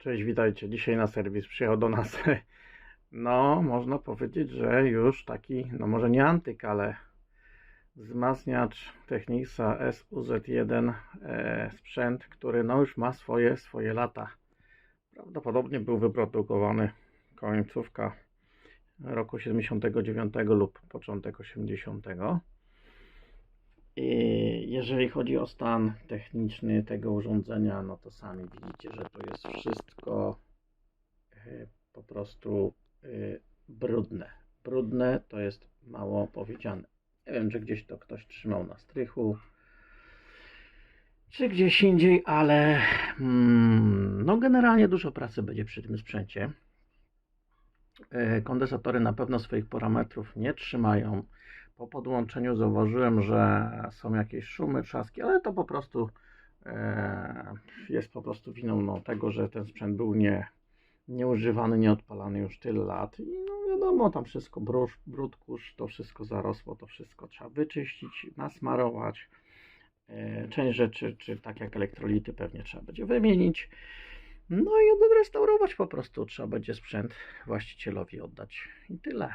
Cześć, witajcie. Dzisiaj na serwis przyjechał do nas, no można powiedzieć, że już taki, no może nie antyk, ale wzmacniacz Technicsa SUZ1 e, sprzęt, który no już ma swoje, swoje lata. Prawdopodobnie był wyprodukowany końcówka roku 79 lub początek 80. Jeżeli chodzi o stan techniczny tego urządzenia, no to sami widzicie, że to jest wszystko e, po prostu e, brudne. Brudne to jest mało powiedziane. Nie wiem, czy gdzieś to ktoś trzymał na strychu, czy gdzieś indziej, ale mm, no generalnie dużo pracy będzie przy tym sprzęcie. E, Kondensatory na pewno swoich parametrów nie trzymają. Po podłączeniu zauważyłem, że są jakieś szumy, trzaski, ale to po prostu e, jest po prostu winą no, tego, że ten sprzęt był nie, nieużywany, nieodpalany już tyle lat. I no wiadomo, tam wszystko brud, brud kurz, to wszystko zarosło, to wszystko trzeba wyczyścić, nasmarować. E, część rzeczy, czy tak jak elektrolity, pewnie trzeba będzie wymienić. No i odrestaurować po prostu. Trzeba będzie sprzęt właścicielowi oddać i tyle.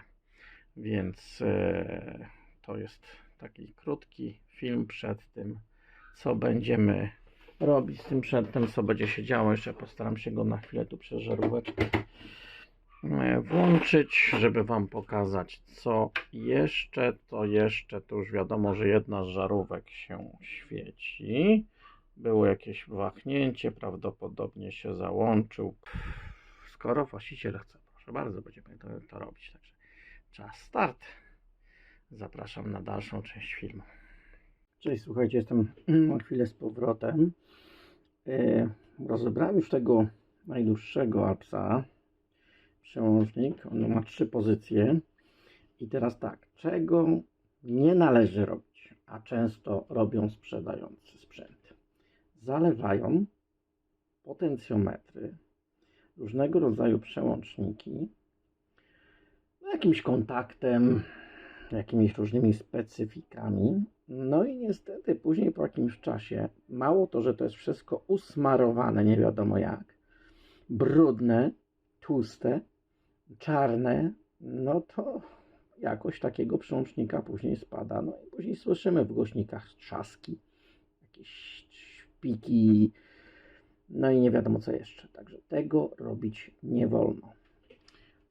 Więc e, to jest taki krótki film przed tym, co będziemy robić z tym przedtem, co będzie się działo. Jeszcze postaram się go na chwilę tu przez żaróweczkę e, włączyć, żeby Wam pokazać, co jeszcze. To jeszcze, to już wiadomo, że jedna z żarówek się świeci. Było jakieś wahnięcie, prawdopodobnie się załączył. Skoro właściciel chce, proszę bardzo, będziemy to, to robić. Także czas start. Zapraszam na dalszą część filmu. Cześć, słuchajcie, jestem na chwilę z powrotem. E, rozebrałem już tego najdłuższego apsa. Przełącznik. On ma trzy pozycje. I teraz tak, czego nie należy robić, a często robią sprzedający sprzęt. Zalewają potencjometry, różnego rodzaju przełączniki jakimś kontaktem, jakimiś różnymi specyfikami. No i niestety później po jakimś czasie, mało to, że to jest wszystko usmarowane, nie wiadomo jak, brudne, tłuste, czarne, no to jakość takiego przełącznika później spada. No i później słyszymy w głośnikach trzaski, jakieś szpiki, no i nie wiadomo co jeszcze. Także tego robić nie wolno.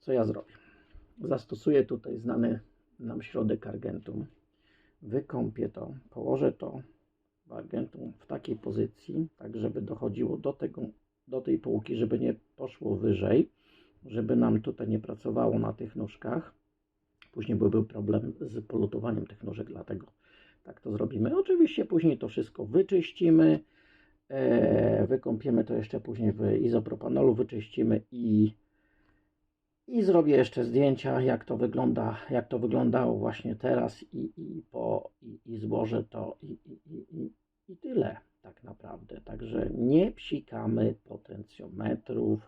Co ja zrobię? Zastosuję tutaj znany nam środek argentum. Wykąpię to, położę to w argentum w takiej pozycji, tak żeby dochodziło do, tego, do tej półki, żeby nie poszło wyżej, żeby nam tutaj nie pracowało na tych nóżkach. Później byłby problem z polutowaniem tych nóżek, dlatego tak to zrobimy. Oczywiście później to wszystko wyczyścimy, e, wykąpiemy to jeszcze później w izopropanolu, wyczyścimy i i zrobię jeszcze zdjęcia, jak to wygląda, jak to wyglądało właśnie teraz i, i, po, i, i złożę to i, i, i, i tyle tak naprawdę. Także nie psikamy potencjometrów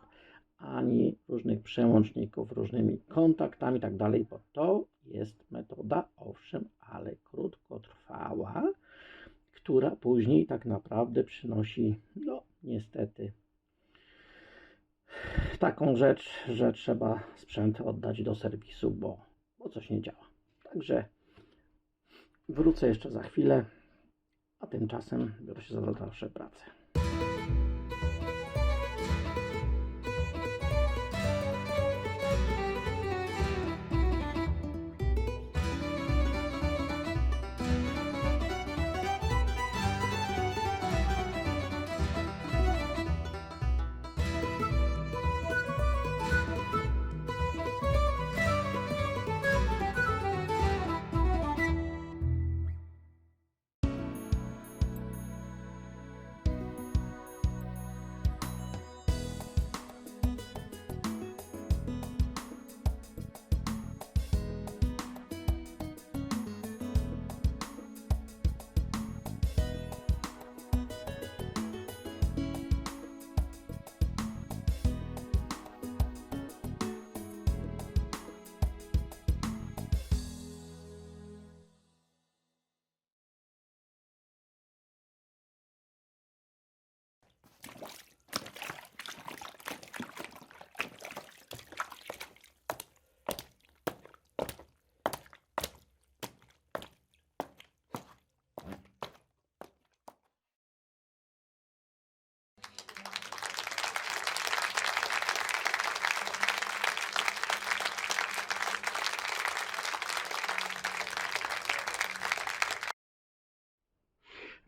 ani różnych przełączników, różnymi kontaktami i tak dalej, bo to jest metoda, owszem, ale krótkotrwała, która później tak naprawdę przynosi, no niestety, taką rzecz, że trzeba sprzęt oddać do serwisu, bo, bo coś nie działa. Także wrócę jeszcze za chwilę, a tymczasem biorę się za dalsze prace.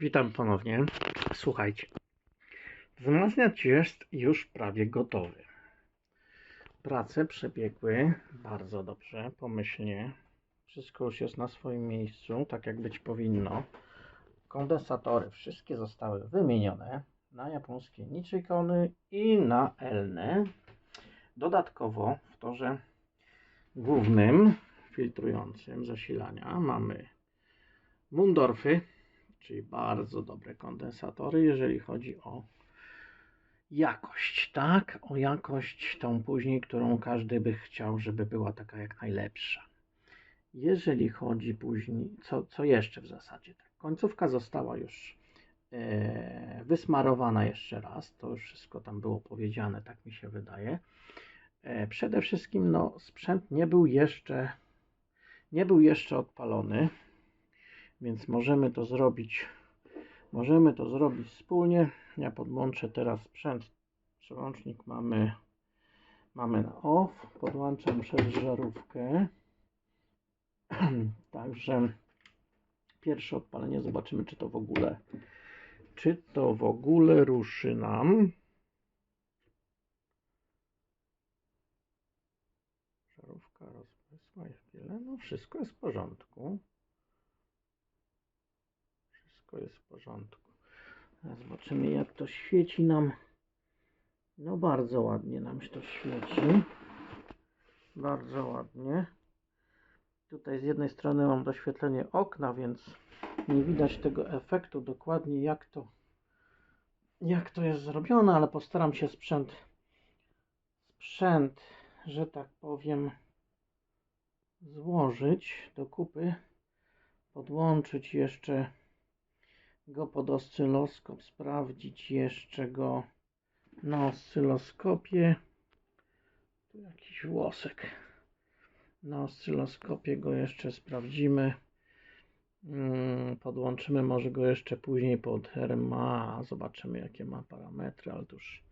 Witam ponownie. Słuchajcie, wzmacniacz jest już prawie gotowy. Prace przebiegły bardzo dobrze, pomyślnie. Wszystko już jest na swoim miejscu, tak jak być powinno. Kondensatory wszystkie zostały wymienione na japońskie Nichikony i na Elne. Dodatkowo w torze głównym filtrującym zasilania mamy Mundorfy, czyli bardzo dobre kondensatory, jeżeli chodzi o jakość, tak? O jakość tą później, którą każdy by chciał, żeby była taka jak najlepsza. Jeżeli chodzi później, co, co jeszcze w zasadzie? Tak, końcówka została już e, wysmarowana jeszcze raz, to już wszystko tam było powiedziane, tak mi się wydaje. E, przede wszystkim no, sprzęt nie był jeszcze nie był jeszcze odpalony, więc możemy to zrobić możemy to zrobić wspólnie. Ja podłączę teraz sprzęt. Przełącznik mamy mamy na off. Podłączam przez żarówkę. Także pierwsze odpalenie zobaczymy czy to w ogóle czy to w ogóle ruszy nam. Żarówka wiele. No wszystko jest w porządku. Wszystko jest w porządku. Teraz zobaczymy jak to świeci nam. No bardzo ładnie nam się to świeci. Bardzo ładnie. Tutaj z jednej strony mam doświetlenie okna, więc nie widać tego efektu dokładnie jak to jak to jest zrobione, ale postaram się sprzęt sprzęt, że tak powiem złożyć do kupy, podłączyć jeszcze go pod oscyloskop, sprawdzić jeszcze go na oscyloskopie. Tu jakiś włosek. Na oscyloskopie go jeszcze sprawdzimy. Mm, Podłączymy może go jeszcze później pod RMA. Zobaczymy jakie ma parametry, ale to już,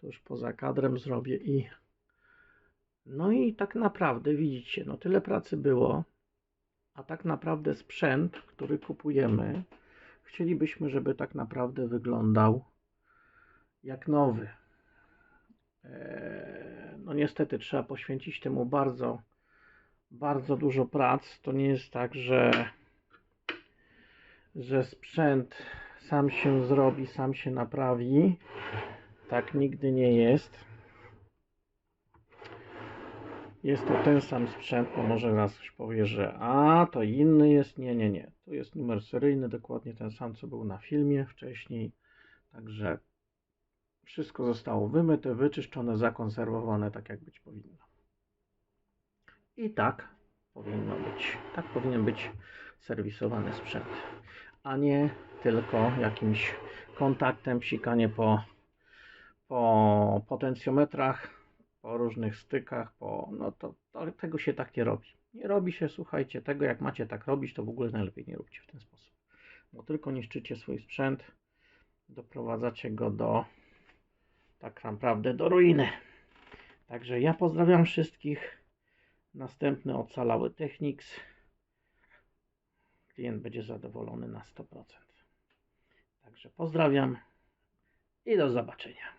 to już poza kadrem zrobię i no i tak naprawdę widzicie, no tyle pracy było, a tak naprawdę sprzęt, który kupujemy, chcielibyśmy, żeby tak naprawdę wyglądał jak nowy. Eee, No niestety trzeba poświęcić temu bardzo, bardzo dużo prac. To nie jest tak, że, że sprzęt sam się zrobi, sam się naprawi. Tak nigdy nie jest. Jest to ten sam sprzęt, bo może raz ktoś powie, że a, to inny jest. Nie, nie, nie. To jest numer seryjny, dokładnie ten sam, co był na filmie wcześniej. Także wszystko zostało wymyte, wyczyszczone, zakonserwowane, tak jak być powinno. I tak powinno być. Tak powinien być serwisowany sprzęt, a nie tylko jakimś kontaktem, psikanie po, po potencjometrach, po różnych stykach, po, no to, to tego się tak nie robi. Nie robi się, słuchajcie, tego jak macie tak robić, to w ogóle najlepiej nie róbcie w ten sposób. Bo tylko niszczycie swój sprzęt, doprowadzacie go do tak naprawdę do ruiny. Także ja pozdrawiam wszystkich. Następny ocalały Technics. Klient będzie zadowolony na 100%. Także pozdrawiam i do zobaczenia.